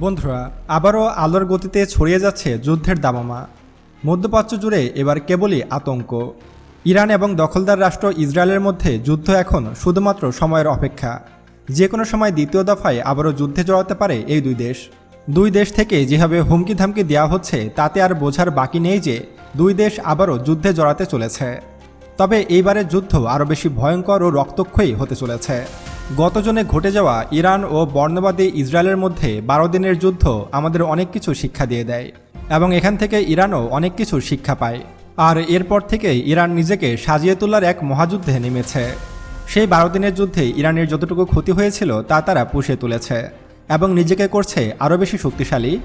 বন্ধুরা, আবারও আলোর গতিতে ছড়িয়ে যাচ্ছে যুদ্ধের দামামা। মধ্যপ্রাচ্য জুড়ে এবার কেবলই আতঙ্ক। ইরান এবং দখলদার রাষ্ট্র ইসরায়েলের মধ্যে যুদ্ধ এখন শুধুমাত্র সময়ের অপেক্ষা। যে কোনো সময় দ্বিতীয় দফায় আবারও যুদ্ধে জড়াতে পারে এই দুই দেশ। দুই দেশ থেকে যেভাবে হুমকি ধামকি দেওয়া হচ্ছে, তাতে আর বোঝার বাকি নেই যে দুই দেশ আবারও যুদ্ধে জড়াতে চলেছে। তবে এইবারের যুদ্ধ আরও বেশি ভয়ঙ্কর ও রক্তক্ষয়ী হতে চলেছে। গতজনে ঘটে যাওয়া ইরান ও বর্ণবাদী ইসরায়েলের মধ্যে বারো দিনের যুদ্ধ আমাদের অনেক কিছু শিক্ষা দিয়ে দেয় এবং এখান থেকে ইরানও অনেক কিছু শিক্ষা পায়। আর এরপর থেকে ইরান নিজেকে সাজিয়ে তোলার এক মহাযুদ্ধে নেমেছে। সেই বারো দিনের যুদ্ধে ইরানের যতটুকু ক্ষতি হয়েছিল তা তারা পুষিয়ে তুলেছে এবং নিজেকে করছে আরও বেশি শক্তিশালী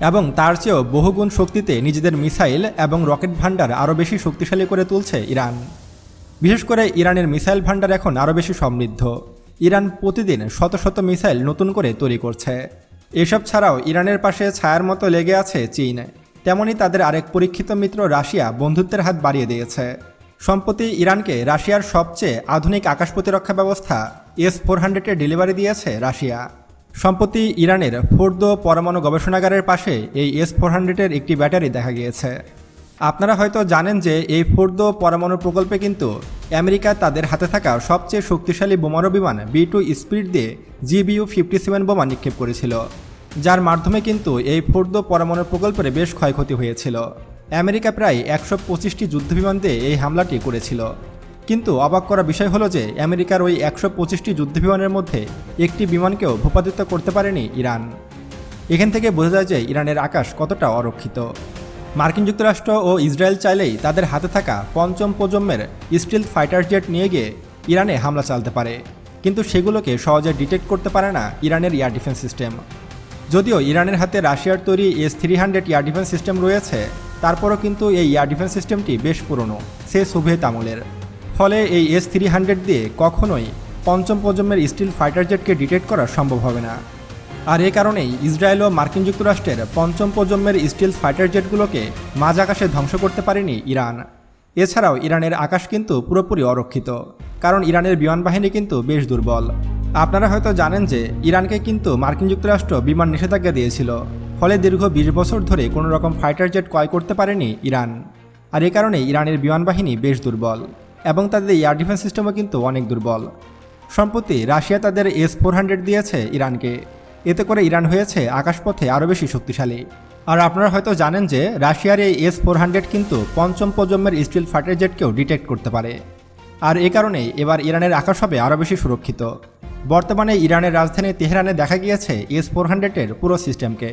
এবং তার চেয়েও বহুগুণ শক্তিতে নিজেদের মিসাইল এবং রকেট ভান্ডার আরও বেশি শক্তিশালী করে তুলছে ইরান। বিশেষ করে ইরানের মিসাইল ভান্ডার এখন আরও বেশি সমৃদ্ধ। ইরান প্রতিদিন শত শত মিসাইল নতুন করে তৈরি করছে। এসব ছাড়াও ইরানের পাশে ছায়ার মতো লেগে আছে চীন। তেমনি তাদের আরেক পরীক্ষিত মিত্র রাশিয়া বন্ধুত্বের হাত বাড়িয়ে দিয়েছে। সম্প্রতি ইরানকে রাশিয়ার সবচেয়ে আধুনিক আকাশ প্রতিরক্ষা ব্যবস্থা এস ফোর হান্ড্রেডের ডেলিভারি দিয়েছে রাশিয়া। সম্প্রতি ইরানের ফোর্দো পরমাণু গবেষণাগারের পাশে এই এস ফোর হান্ড্রেডের একটি ব্যাটারি দেখা গিয়েছে। আপনারা হয়তো জানেন যে এই ফোর্দো পরমাণু প্রকল্পে কিন্তু আমেরিকা তাদের হাতে থাকা সবচেয়ে শক্তিশালী বোমারু বিমান বি টু স্পিড দিয়ে জিবিইউ ফিফটি সেভেন বোমা নিক্ষেপ করেছিল, যার মাধ্যমে কিন্তু এই ফোর্দো পরমাণু প্রকল্পের বেশ ক্ষয়ক্ষতি হয়েছিল। আমেরিকা প্রায় একশো পঁচিশটি যুদ্ধবিমান দিয়ে এই হামলাটি করেছিল। কিন্তু অবাক করা বিষয় হলো যে আমেরিকার ওই একশো পঁচিশটি যুদ্ধবিমানের মধ্যে একটি বিমানকেও ভূপাতিত করতে পারেনি ইরান। এখান থেকে বোঝা যায় যে ইরানের আকাশ কতটা অরক্ষিত। মার্কিন যুক্তরাষ্ট্র ও ইসরায়েল চাইলেই তাদের হাতে থাকা পঞ্চম প্রজন্মের স্টিল ফাইটার জেট নিয়ে গিয়ে ইরানে হামলা চালাতে পারে। কিন্তু সেগুলোকে সহজে ডিটেক্ট করতে পারে না ইরানের এয়ার ডিফেন্স সিস্টেম। যদিও ইরানের হাতে রাশিয়ার তৈরি S three hundred air defence system রয়েছে, তারপরও কিন্তু এই এয়ার ডিফেন্স সিস্টেমটি বেশ পুরনো, সে সোভিয়েত আমলের। ফলে এই এস থ্রি হান্ড্রেড দিয়ে কখনোই পঞ্চম প্রজন্মের স্টিল ফাইটার জেটকে ডিটেক্ট করা সম্ভব হবে না। আর এ কারণেই ইসরায়েল ও মার্কিন যুক্তরাষ্ট্রের পঞ্চম প্রজন্মের স্টিল ফাইটার জেটগুলোকে মাঝ আকাশে ধ্বংস করতে পারেনি ইরান। এছাড়াও ইরানের আকাশ কিন্তু পুরোপুরি অরক্ষিত, কারণ ইরানের বিমান বাহিনী কিন্তু বেশ দুর্বল। আপনারা হয়তো জানেন যে ইরানকে কিন্তু মার্কিন যুক্তরাষ্ট্র বিমান নিষেধাজ্ঞা দিয়েছিল, ফলে দীর্ঘ বিশ বছর ধরে কোনো রকম ফাইটার জেট ক্রয় করতে পারেনি ইরান। আর এ কারণে ইরানের বিমান বাহিনী বেশ দুর্বল এবং তাদের এয়ার ডিফেন্স সিস্টেমও কিন্তু অনেক দুর্বল। সম্প্রতি রাশিয়া তাদের এস ফোর হান্ড্রেড দিয়েছে ইরানকে। এতে করে ইরান হয়েছে আকাশপথে আরও বেশি শক্তিশালী। আর আপনারা হয়তো জানেন যে রাশিয়ার এই এস ফোর হান্ড্রেড কিন্তু পঞ্চম প্রজন্মের স্টিল ফাইটার জেটকেও ডিটেক্ট করতে পারে। আর এ কারণেই এবার ইরানের আকাশ হবে আরও বেশি সুরক্ষিত। বর্তমানে ইরানের রাজধানী তেহরানে দেখা গিয়েছে এস ফোর হান্ড্রেডের পুরো সিস্টেমকে।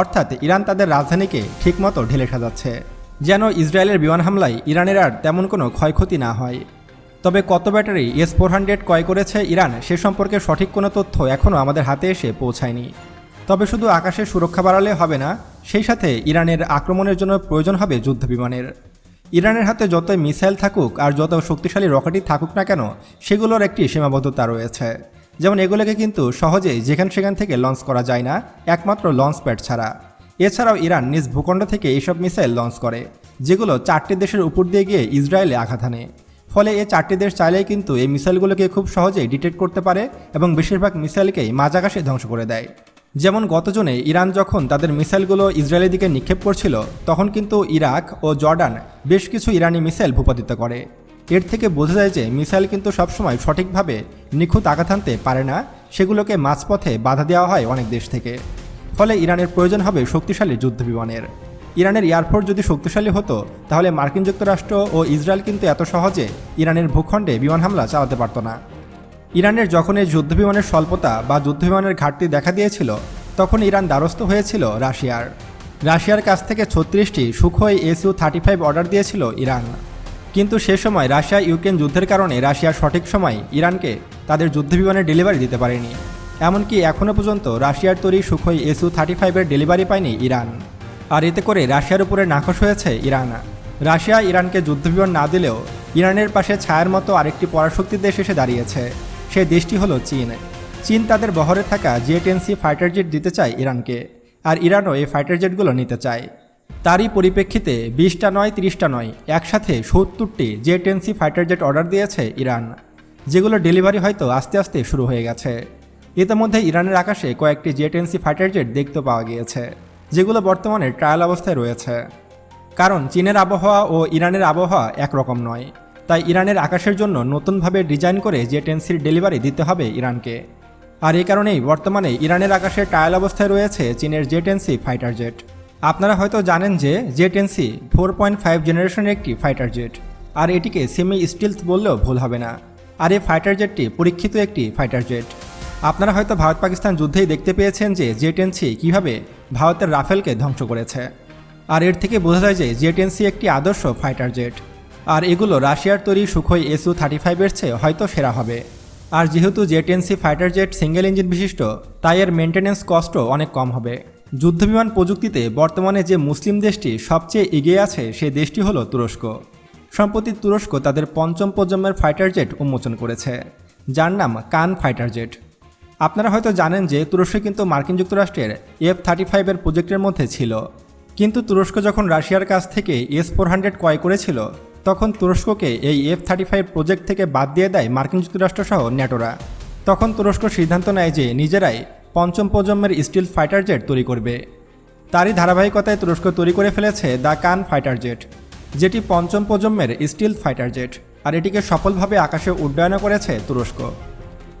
অর্থাৎ ইরান তাদের রাজধানীকে ঠিকমতো ঢেলে সাজাচ্ছে। যেন ইসরায়েলের বিমান হামলায় ইরানের আর তেমন কোনো ক্ষয়ক্ষতি না হয়। তবে কত ব্যাটারি এস ফোর হান্ড্রেড ক্রয় করেছে ইরান সে সম্পর্কে সঠিক কোনো তথ্য এখনও আমাদের হাতে এসে পৌঁছায়নি। তবে শুধু আকাশের সুরক্ষা বাড়ালে হবে না, সেই সাথে ইরানের আক্রমণের জন্য প্রয়োজন হবে যুদ্ধ বিমানের ইরানের হাতে যতই মিসাইল থাকুক আর যত শক্তিশালী রকেটই থাকুক না কেন, সেগুলোর একটি সীমাবদ্ধতা রয়েছে। যেমন এগুলোকে কিন্তু সহজেই যেখান সেখান থেকে লঞ্চ করা যায় না, একমাত্র লঞ্চ প্যাড ছাড়া। এছাড়াও ইরান নিজ ভূখণ্ড থেকে এইসব মিসাইল লঞ্চ করে, যেগুলো চারটি দেশের উপর দিয়ে গিয়ে ইসরায়েলে আঘাত হানে। ফলে এই চারটি দেশ চাইলেই কিন্তু এই মিসাইলগুলোকে খুব সহজেই ডিটেক্ট করতে পারে এবং বেশিরভাগ মিসাইলকেই মাঝাকাশে ধ্বংস করে দেয়। যেমন গতজনে ইরান যখন তাদের মিসাইলগুলো ইসরায়েলের দিকে নিক্ষেপ করছিল, তখন কিন্তু ইরাক ও জর্ডান বেশ কিছু ইরানি মিসাইল ভূপাতিত করে। এর থেকে বোঝা যায় যে মিসাইল কিন্তু সবসময় সঠিকভাবে নিখুঁত আঘাত আনতে পারে না, সেগুলোকে মাঝপথে বাধা দেওয়া হয় অনেক দেশ থেকে। ফলে ইরানের প্রয়োজন হবে শক্তিশালী যুদ্ধ বিমানের। ইরানের এয়ারফোর্স যদি শক্তিশালী হতো, তাহলে মার্কিন যুক্তরাষ্ট্র ও ইসরায়েল কিন্তু এত সহজে ইরানের ভূখণ্ডে বিমান হামলা চালাতে পারত না। ইরানের যখন এই যুদ্ধবিমানের স্বল্পতা বা যুদ্ধবিমানের ঘাটতি দেখা দিয়েছিল, তখন ইরান দ্বারস্থ হয়েছিল রাশিয়ার। রাশিয়ার কাছ থেকে ছত্রিশটি Sukhoi SU thirty five order দিয়েছিল ইরান। কিন্তু সে সময় রাশিয়া ইউক্রেন যুদ্ধের কারণে রাশিয়া সঠিক সময় ইরানকে তাদের যুদ্ধবিমানের ডেলিভারি দিতে পারেনি। এমনকি এখনও পর্যন্ত রাশিয়ার তৈরি সুখোই এসইউ থার্টি ফাইভের ডেলিভারি পায়নি ইরান। আর এতে করে রাশিয়ার উপরে নাখোশ হয়েছে ইরান। রাশিয়া ইরানকে যুদ্ধবিমান না দিলেও ইরানের পাশে ছায়ার মতো আরেকটি পরাশক্তি দেশ এসে দাঁড়িয়েছে। সে দেশটি হলো চীন। চীন তাদের বহরে থাকা জে টেনসি ফাইটার জেট দিতে চায় ইরানকে, আর ইরানও এই ফাইটার জেটগুলো নিতে চায়। তারই পরিপ্রেক্ষিতে বিশটা নয়, তিরিশটা নয়, একসাথে সত্তরটি J ten C fighter jet order দিয়েছে ইরান, যেগুলো ডেলিভারি হয়তো আস্তে আস্তে শুরু হয়ে গেছে। ইতিমধ্যে ইরানের আকাশে কয়েকটি জেট এনসি ফাইটার জেট দেখতে পাওয়া গিয়েছে। যেগুলো বর্তমানে ট্রায়াল অবস্থায় রয়েছে। কারণ চীনের আবহাওয়া ও ইরানের আবহাওয়া একরকম নয়। তাই ইরানের আকাশের জন্য নতুনভাবে ডিজাইন করে জেট এনসির ডেলিভারি দিতে হবে ইরানকে। আর এই কারণেই বর্তমানে ইরানের আকাশে ট্রায়াল অবস্থায় রয়েছে চীনের জেট এনসি ফাইটার জেট আপনারা হয়তো জানেন যে J ten C four point five জেনারেশনের একটি ফাইটার জেট আর এটিকে সেমি স্টিলথ বললেও ভুল হবে না। আর এই ফাইটার জেটটি পরীক্ষিত একটি ফাইটার জেট আপনারা হয়তো ভারত পাকিস্তান যুদ্ধেই দেখতে পেয়েছেন যে জেট এনসি কীভাবে ভারতের রাফেলকে ধ্বংস করেছে। আর এর থেকে বোঝা যায় যে জেট এনসি একটি আদর্শ ফাইটার জেট। আর এগুলো রাশিয়ার তৈরি সুখই এসু থার্টি ফাইভের চেয়ে হয়তো সেরা হবে। আর যেহেতু জেট এনসি ফাইটার জেট সিঙ্গেল ইঞ্জিন বিশিষ্ট, তাই এর মেনটেন্যান্স কস্টও অনেক কম হবে। যুদ্ধবিমান প্রযুক্তিতে বর্তমানে যে মুসলিম দেশটি সবচেয়ে এগিয়ে আছে, সে দেশটি হলো তুরস্ক। সম্প্রতি তুরস্ক তাদের পঞ্চম প্রজন্মের ফাইটার জেট উন্মোচন করেছে। যার নাম কান ফাইটার জেট। আপনারা হয়তো জানেন যে তুরস্ক কিন্তু মার্কিন যুক্তরাষ্ট্রের এফ থার্টি ফাইভের প্রজেক্টের মধ্যে ছিল। কিন্তু তুরস্ক যখন রাশিয়ার কাছ থেকে এস ফোর হান্ড্রেড ক্রয় করেছিল, তখন তুরস্ককে এই এফ থার্টি ফাইভ প্রজেক্ট থেকে বাদ দিয়ে দেয় মার্কিন যুক্তরাষ্ট্রসহ ন্যাটোরা। তখন তুরস্ক সিদ্ধান্ত নেয় যে নিজেরাই পঞ্চম প্রজন্মের স্টিল ফাইটার জেট তৈরি করবে। তারই ধারাবাহিকতায় তুরস্ক তৈরি করে ফেলেছে দ্য কান ফাইটার জেট, যেটি পঞ্চম প্রজন্মের স্টিল ফাইটার জেট, আর এটিকে সফলভাবে আকাশে উড্ডয়নও করেছে তুরস্ক।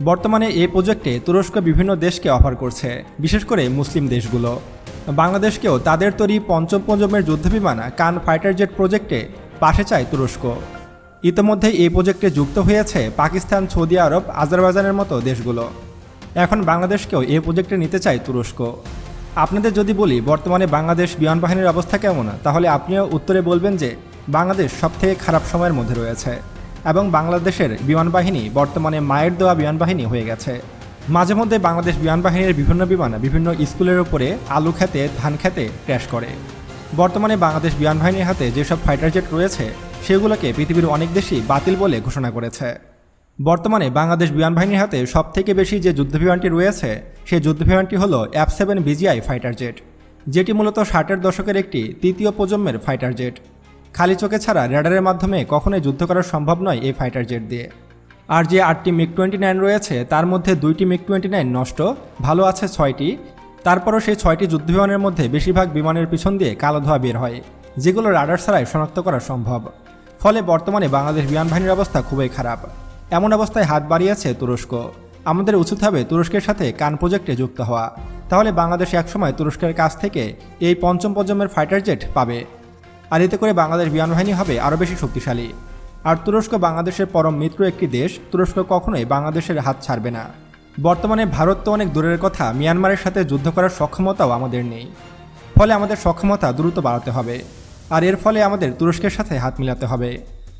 বর্তমানে এই প্রজেক্টে তুরস্ক বিভিন্ন দেশকে অফার করছে, বিশেষ করে মুসলিম দেশগুলো। বাংলাদেশকেও তাদের তৈরি পঞ্চম প্রজন্মের যুদ্ধবিমান কান ফাইটার জেট প্রজেক্টে পাশে চায় তুরস্ক। ইতিমধ্যে এই প্রজেক্টে যুক্ত হয়েছে পাকিস্তান, সৌদি আরব, আজারবাইজানের মতো দেশগুলো। এখন বাংলাদেশকেও এই প্রজেক্টে নিতে চায় তুরস্ক। আপনাদের যদি বলি, বর্তমানে বাংলাদেশ বিমান বাহিনীর অবস্থা কেমন? তাহলে আপনিও উত্তরে বলবেন যে, বাংলাদেশ সবথেকে খারাপ সময়ের মধ্যে রয়েছে। এবং বাংলাদেশের বিমান বাহিনী বর্তমানে মায়ের দেওয়া বিমান বাহিনী হয়ে গেছে। মাঝে মধ্যে বাংলাদেশ বিমান বাহিনীর বিভিন্ন বিমান বিভিন্ন স্কুলের উপরে আলু খেতে, ধান খেতে ক্র্যাশ করে। বর্তমানে বাংলাদেশ বিমান বাহিনীর হাতে যেসব ফাইটার জেট রয়েছে, সেগুলোকে পৃথিবীর অনেক দেশই বাতিল বলে ঘোষণা করেছে। বর্তমানে বাংলাদেশ বিমান বাহিনীর হাতে সবথেকে বেশি যে যুদ্ধবিমানটি রয়েছে, সেই যুদ্ধবিমানটি হলো F seven BGI fighter jet যেটি মূলত ষাটের দশকের একটি তৃতীয় প্রজন্মের ফাইটার জেট খালি চোখে ছাড়া র্যাডারের মাধ্যমে কখনোই যুদ্ধ করা সম্ভব নয় এই ফাইটার জেট দিয়ে। আর যে আটটি মিগ টোয়েন্টি নাইন রয়েছে, তার মধ্যে দুইটি মিগ টোয়েন্টি নাইন নষ্ট, ভালো আছে ছয়টি। তারপরও সেই ছয়টি যুদ্ধবিমানের মধ্যে বেশিরভাগ বিমানের পিছন দিয়ে কালো ধোয়া বের হয়, যেগুলো রাডার ছাড়াই শনাক্ত করা সম্ভব। ফলে বর্তমানে বাংলাদেশ বিমান বাহিনীর অবস্থা খুবই খারাপ। এমন অবস্থায় হাত বাড়িয়েছে তুরস্ক। আমাদের উচিত হবে তুরস্কের সাথে কান প্রজেক্টে যুক্ত হওয়া। তাহলে বাংলাদেশ একসময় তুরস্কের কাছ থেকে এই পঞ্চম প্রজন্মের ফাইটার জেট পাবে। আর এতে করে বাংলাদেশ বিমান বাহিনী হবে আরও বেশি শক্তিশালী। আর তুরস্ক বাংলাদেশের পরম মিত্র একটি দেশ, তুরস্ক কখনোই বাংলাদেশের হাত ছাড়বে না। বর্তমানে ভারত তো অনেক দূরের কথা, মিয়ানমারের সাথে যুদ্ধ করার সক্ষমতাও আমাদের নেই। ফলে আমাদের সক্ষমতা দ্রুত বাড়াতে হবে। আর এর ফলে আমাদের তুরস্কের সাথে হাত মিলাতে হবে।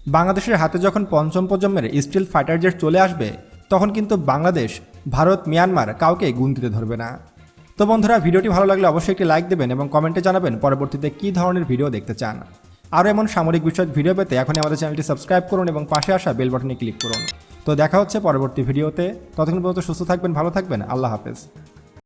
বাংলাদেশের হাতে যখন পঞ্চম প্রজন্মের স্টিল ফাইটার জেট চলে আসবে, তখন কিন্তু বাংলাদেশ, ভারত, মিয়ানমার কাউকে গুণ দিতে ধরবে না। তো বন্ধুরা, ভিডিওটি ভালো লাগলে অবশ্যই একটি লাইক দেবেন এবং কমেন্টে জানাবেন পরবর্তীতে কী ধরনের ভিডিও দেখতে চান। আরও এমন সামরিক বিষয়ক ভিডিও পেতে এখনই আমাদের চ্যানেলটি সাবস্ক্রাইব করুন এবং পাশে আসা বেল বাটনে ক্লিক করুন। তো দেখা হচ্ছে পরবর্তী ভিডিওতে। ততক্ষণ পর্যন্ত সুস্থ থাকবেন, ভালো থাকবেন। আল্লাহ হাফেজ।